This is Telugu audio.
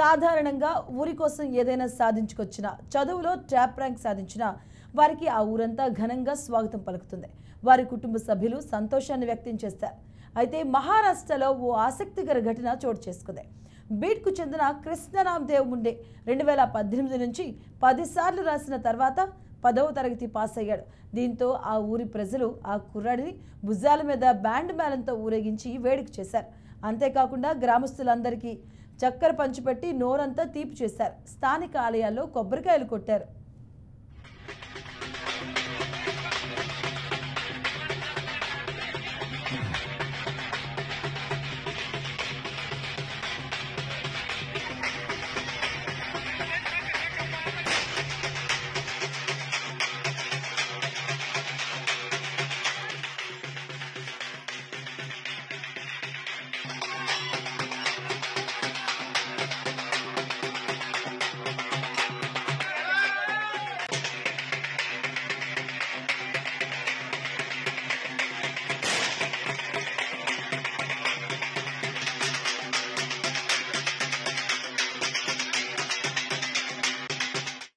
సాధారణంగా ఊరి కోసం ఏదైనా సాధించుకొచ్చిన చదువులో ట్యాప్ ర్యాంక్ సాధించిన వారికి ఆ ఊరంతా ఘనంగా స్వాగతం పలుకుతుంది. వారి కుటుంబ సభ్యులు సంతోషాన్ని వ్యక్తం చేస్తారు. అయితే మహారాష్ట్రలో ఓ ఆసక్తికర ఘటన చోటు చేసుకుంది. బీట్కు చెందిన కృష్ణరామ్దేవ్ ముండే రెండు వేల పద్దెనిమిది నుంచి పదిసార్లు రాసిన తర్వాత పదవ తరగతి పాస్ అయ్యాడు. దీంతో ఆ ఊరి ప్రజలు ఆ కుర్రాడిని భుజాల మీద బ్యాండ్ మేళంతో ఊరేగించి వేడుక చేశారు. అంతేకాకుండా గ్రామస్తులందరికీ చక్కెర పంచిపెట్టి నోరంతా తీపి చేశారు స్థానిక ఆలయాల్లో కొబ్బరికాయలు కొట్టారు.